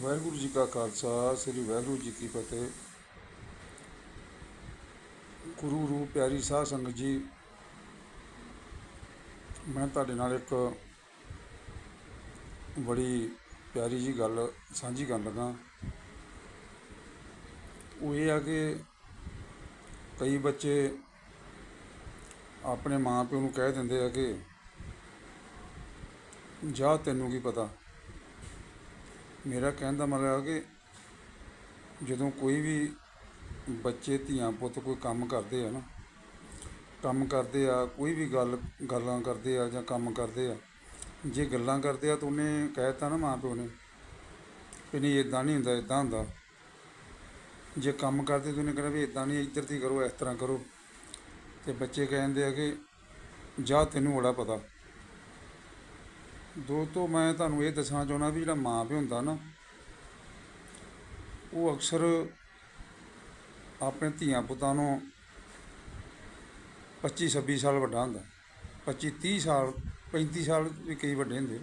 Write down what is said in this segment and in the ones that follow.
ਵਾਹਿਗੁਰੂ ਜੀ ਕਾ ਖਾਲਸਾ, ਸ੍ਰੀ ਵਾਹਿਗੁਰੂ ਜੀ ਕੀ ਫਤਿਹ। ਗੁਰੂ ਰੂਪ ਪਿਆਰੀ ਸਾਧ ਸੰਗਤ ਜੀ, ਮੈਂ ਤੁਹਾਡੇ ਨਾਲ ਇੱਕ ਬੜੀ ਪਿਆਰੀ ਜੀ ਗੱਲ ਸਾਂਝੀ ਕਰਨ ਲੱਗਾ। ਉਹ ਇਹ ਆ ਕਿ ਕਈ ਬੱਚੇ ਆਪਣੇ ਮਾਂ ਪਿਓ ਨੂੰ ਕਹਿ ਦਿੰਦੇ ਆ ਕਿ, ਜਾ ਤੈਨੂੰ ਕੀ ਪਤਾ? ਮੇਰਾ ਕਹਿਣ ਦਾ ਮਤਲਬ ਹੈ ਕਿ ਜਦੋਂ ਕੋਈ ਵੀ ਬੱਚੇ, ਧੀਆਂ, ਪੁੱਤ ਕੋਈ ਕੰਮ ਕਰਦੇ ਆ ਨਾ, ਕੰਮ ਕਰਦੇ ਆ, ਕੋਈ ਵੀ ਗੱਲ, ਗੱਲਾਂ ਕਰਦੇ ਆ ਜਾਂ ਕੰਮ ਕਰਦੇ ਆ, ਜੇ ਗੱਲਾਂ ਕਰਦੇ ਆ ਤਾਂ ਉਹਨੇ ਕਹਿਤਾ ਨਾ ਮਾਂ ਪਿਓ ਨੇ ਵੀ ਨਹੀਂ ਇਦਾਂ ਨਹੀਂ ਹੁੰਦਾ ਇਦਾਂ ਹੁੰਦਾ। ਜੇ ਕੰਮ ਕਰਦੇ ਤਾਂ ਉਹਨੇ ਕਹਿਣਾ ਵੀ ਇਦਾਂ ਨਹੀਂ, ਇੱਧਰ ਦੀ ਕਰੋ, ਇਸ ਤਰ੍ਹਾਂ ਕਰੋ। ਤੇ ਬੱਚੇ ਕਹਿੰਦੇ ਆ ਕਿ ਜਾ ਤੈਨੂੰ ਬੜਾ ਪਤਾ। ਦੋਸਤੋ, ਮੈਂ ਤੁਹਾਨੂੰ ਇਹ ਦੱਸਣਾ ਚਾਹੁੰਦਾ ਵੀ ਜਿਹੜਾ ਮਾਂ ਪਿਓ ਹੁੰਦਾ ਨਾ, ਉਹ ਅਕਸਰ ਆਪਣੇ ਧੀਆਂ ਪੁੱਤਾਂ ਨੂੰ 25 26 ਸਾਲ ਵੱਡਾ ਹੁੰਦਾ। 25 30 ਸਾਲ 35 ਸਾਲ ਵੀ ਕਈ ਵੱਡੇ ਹੁੰਦੇ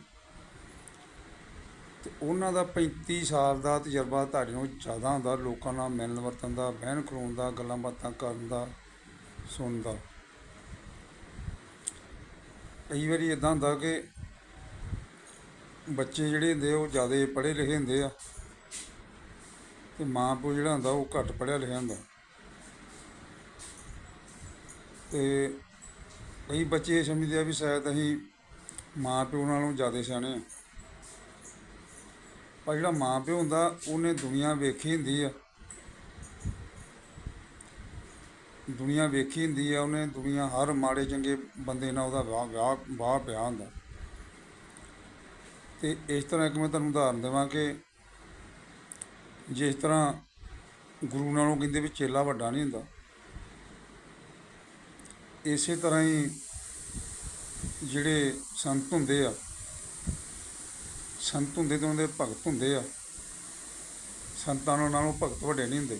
ਤੇ ਉਹਨਾਂ ਦਾ 35 ਸਾਲ ਦਾ ਤਜਰਬਾ ਤੁਹਾਡੇ ਨਾਲੋਂ ਜ਼ਿਆਦਾ ਹੁੰਦਾ, ਲੋਕਾਂ ਨਾਲ ਮਿਲਣ ਵਰਤਣ ਦਾ, ਬਹਿਣ ਖਲੋਣ ਦਾ, ਗੱਲਾਂ ਬਾਤਾਂ ਕਰਨ ਦਾ, ਸੁਣਨ ਦਾ। ਕਈ ਵਾਰੀ ਇਦਾਂ ਹੁੰਦਾ ਕਿ ਬੱਚੇ ਜਿਹੜੇ ਹੁੰਦੇ ਆ, ਉਹ ਜ਼ਿਆਦਾ ਪੜ੍ਹੇ ਲਿਖੇ ਹੁੰਦੇ ਆ। ਤੇ ਮਾਂ ਪਿਓ ਜਿਹੜਾ ਹੁੰਦਾ, ਉਹ ਘੱਟ ਪੜ੍ਹਿਆ ਲਿਖਿਆ ਹੁੰਦਾ। ਤੇ ਕਈ ਬੱਚੇ ਇਹ ਸਮਝਦੇ ਆ ਵੀ ਸ਼ਾਇਦ ਅਸੀਂ ਮਾਂ ਪਿਓ ਨਾਲੋਂ ਜ਼ਿਆਦਾ ਸਿਆਣੇ ਆ। ਪਰ ਜਿਹੜਾ ਮਾਂ ਪਿਓ ਹੁੰਦਾ, ਉਹਨੇ ਦੁਨੀਆ ਵੇਖੀ ਹੁੰਦੀ ਆ। ਦੁਨੀਆ ਵੇਖੀ ਹੁੰਦੀ ਆ, ਉਹਨੇ ਦੁਨੀਆ ਹਰ ਮਾੜੇ ਚੰਗੇ ਬੰਦੇ ਨਾਲ ਉਹਦਾ ਵਾਹ ਵਾਹ ਵਾਹ ਪਿਆ ਹੁੰਦਾ। ਅਤੇ ਇਸ ਤਰ੍ਹਾਂ ਇੱਕ ਮੈਂ ਤੁਹਾਨੂੰ ਉਦਾਹਰਨ ਦੇਵਾਂ ਕਿ ਜਿਸ ਤਰ੍ਹਾਂ ਗੁਰੂ ਨਾਲੋਂ ਕਹਿੰਦੇ ਵੀ ਚੇਲਾ ਵੱਡਾ ਨਹੀਂ ਹੁੰਦਾ, ਇਸੇ ਤਰ੍ਹਾਂ ਹੀ ਜਿਹੜੇ ਸੰਤ ਹੁੰਦੇ ਆ, ਸੰਤ ਹੁੰਦੇ ਤੇ ਉਹਨਾਂ ਦੇ ਭਗਤ ਹੁੰਦੇ ਆ, ਸੰਤਾਂ ਨਾਲੋਂ ਭਗਤ ਵੱਡੇ ਨਹੀਂ ਹੁੰਦੇ।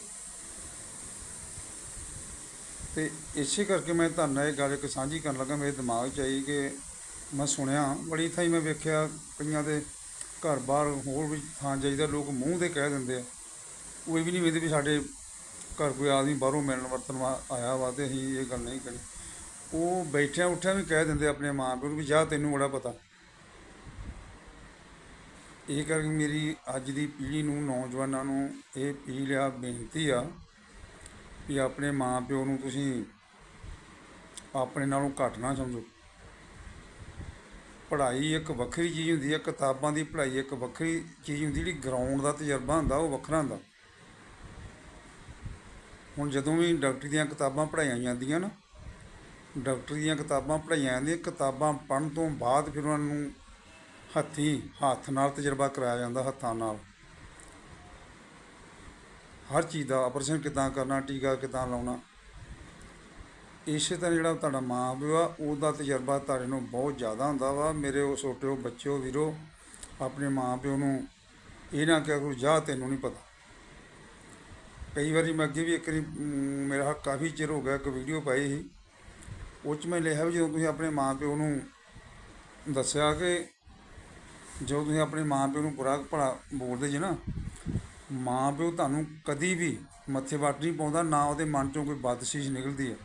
ਤੇ ਇਸੇ ਕਰਕੇ ਮੈਂ ਤੁਹਾਨੂੰ ਇਹ ਗੱਲ ਇੱਕ ਸਾਂਝੀ ਕਰਨ ਲੱਗਾ, ਮੇਰੇ ਦਿਮਾਗ 'ਚ ਆਈ ਕਿ ਮੈਂ ਸੁਣਿਆ, ਬੜੀ ਥਾਈਂ ਮੈਂ ਵੇਖਿਆ ਕਈਆਂ ਦੇ ਘਰ ਬਾਹਰ ਹੋਰ ਵੀ ਥਾਂ ਜਾਈਦਾ ਲੋਕ ਮੂੰਹ ਤੇ ਕਹਿ ਦਿੰਦੇ ਆ। ਉਹ ਇਹ ਵੀ ਨਹੀਂ ਵੇਖਦੇ ਵੀ ਸਾਡੇ ਘਰ ਕੋਈ ਆਦਮੀ ਬਾਹਰੋਂ ਮਿਲਣ ਵਰਤਣ ਵਾ, ਆਇਆ ਵਾ ਤੇ ਅਸੀਂ ਇਹ ਗੱਲ ਨਹੀਂ ਕਰੀ। ਉਹ ਬੈਠਿਆਂ ਉੱਠਿਆਂ ਵੀ ਕਹਿ ਦਿੰਦੇ ਆਪਣੇ ਮਾਂ ਪਿਓ ਨੂੰ ਵੀ ਜਾ ਤੈਨੂੰ ਬੜਾ ਪਤਾ। ਇਹ ਕਰਕੇ ਮੇਰੀ ਅੱਜ ਦੀ ਪੀੜ੍ਹੀ ਨੂੰ, ਨੌਜਵਾਨਾਂ ਨੂੰ ਇਹ ਅਪੀਲ ਆ ਬੇਨਤੀ ਆ ਵੀ ਆਪਣੇ ਮਾਂ ਪਿਓ ਨੂੰ ਤੁਸੀਂ ਆਪਣੇ ਨਾਲੋਂ ਘੱਟ ਨਾ ਸਮਝੋ। ਪੜ੍ਹਾਈ ਇੱਕ ਵੱਖਰੀ ਚੀਜ਼ ਹੁੰਦੀ ਹੈ, ਕਿਤਾਬਾਂ ਦੀ ਪੜ੍ਹਾਈ ਇੱਕ ਵੱਖਰੀ ਚੀਜ਼ ਹੁੰਦੀ, ਜਿਹੜੀ ਗਰਾਊਂਡ ਦਾ ਤਜਰਬਾ ਹੁੰਦਾ, ਉਹ ਵੱਖਰਾ ਹੁੰਦਾ। ਹੁਣ ਜਦੋਂ ਵੀ ਡਾਕਟਰੀ ਦੀਆਂ ਕਿਤਾਬਾਂ ਪੜ੍ਹਾਈਆਂ ਜਾਂਦੀਆਂ ਨਾ, ਡਾਕਟਰੀ ਦੀਆਂ ਕਿਤਾਬਾਂ ਪੜ੍ਹਾਈਆਂ ਜਾਂਦੀਆਂ, ਕਿਤਾਬਾਂ ਪੜ੍ਹਨ ਤੋਂ ਬਾਅਦ ਫਿਰ ਉਹਨਾਂ ਨੂੰ ਹੱਥੀਂ, ਹੱਥ ਨਾਲ ਤਜਰਬਾ ਕਰਾਇਆ ਜਾਂਦਾ, ਹੱਥਾਂ ਨਾਲ। ਹਰ ਚੀਜ਼ ਦਾ ਆਪਰੇਸ਼ਨ ਕਿੱਦਾਂ ਕਰਨਾ, ਟੀਕਾ ਕਿੱਦਾਂ ਲਾਉਣਾ ਇਸੇ ਤਰ੍ਹਾਂ ਜਿਹੜਾ ਤੁਹਾਡਾ ਮਾਂ ਪਿਓ ਆ ਉਹਦਾ ਤਜਰਬਾ ਤੁਹਾਡੇ ਨੂੰ ਬਹੁਤ ਜ਼ਿਆਦਾ ਹੁੰਦਾ ਵਾ। ਮੇਰੇ ਉਹ ਛੋਟਿਓ ਬੱਚਿਓ ਵੀਰੋ ਆਪਣੇ ਮਾਂ ਪਿਓ ਨੂੰ ਇਹ ਨਾ ਕਿਹਾ ਕਰੋ ਜਾ ਤੈਨੂੰ ਨਹੀਂ ਪਤਾ। ਕਈ ਵਾਰੀ ਮੈਂ ਅੱਗੇ ਵੀ ਇੱਕ ਵਾਰੀ ਮ, ਮੇਰਾ ਕਾਫੀ ਚਿਰ ਹੋ ਗਿਆ ਇੱਕ ਵੀਡੀਓ ਪਾਈ ਸੀ। ਉਹ 'ਚ ਮੈਂ ਲਿਖਿਆ ਵੀ ਜਦੋਂ ਤੁਸੀਂ ਆਪਣੇ ਮਾਂ ਪਿਓ ਨੂੰ ਦੱਸਿਆ ਕਿ ਜਦੋਂ ਤੁਸੀਂ ਆਪਣੇ ਮਾਂ ਪਿਓ ਨੂੰ ਬੁਰਾ ਭਲਾ ਬੋਲਦੇ ਜੇ ਨਾ ਮਾਂ ਪਿਓ ਤੁਹਾਨੂੰ ਕਦੀ ਵੀ ਮੱਥੇ ਵੱਟ ਨਹੀਂ ਪਾਉਂਦਾ ਨਾ ਉਹਦੇ ਮਨ ਚੋਂ ਕੋਈ ਬਦਸ਼ੀਸ਼ ਨਿਕਲਦੀ ਹੈ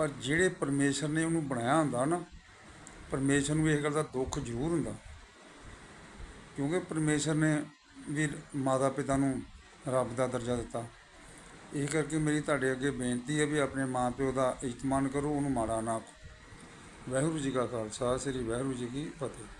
ਪਰ ਜਿਹੜੇ ਪਰਮੇਸ਼ਰ ਨੇ ਉਹਨੂੰ ਬਣਾਇਆ ਹੁੰਦਾ ਨਾ, ਪਰਮੇਸ਼ਰ ਨੂੰ ਇਸ ਗੱਲ ਦਾ ਦੁੱਖ ਜ਼ਰੂਰ ਹੁੰਦਾ। ਕਿਉਂਕਿ ਪਰਮੇਸ਼ਰ ਨੇ ਵੀ ਮਾਤਾ ਪਿਤਾ ਨੂੰ ਰੱਬ ਦਾ ਦਰਜਾ ਦਿੱਤਾ। ਇਹ ਕਰਕੇ ਮੇਰੀ ਤੁਹਾਡੇ ਅੱਗੇ ਬੇਨਤੀ ਹੈ ਵੀ ਆਪਣੇ ਮਾਂ ਪਿਓ ਦਾ ਇਤਮਾਨ ਕਰੋ, ਉਹਨੂੰ ਮਾੜਾ ਨਾ ਆਖੋ ਵਾਹਿਗੁਰੂ ਜੀ ਕਾ ਖਾਲਸਾ, ਸ੍ਰੀ ਵਾਹਿਗੁਰੂ ਜੀ ਕੀ ਫਤਿਹ।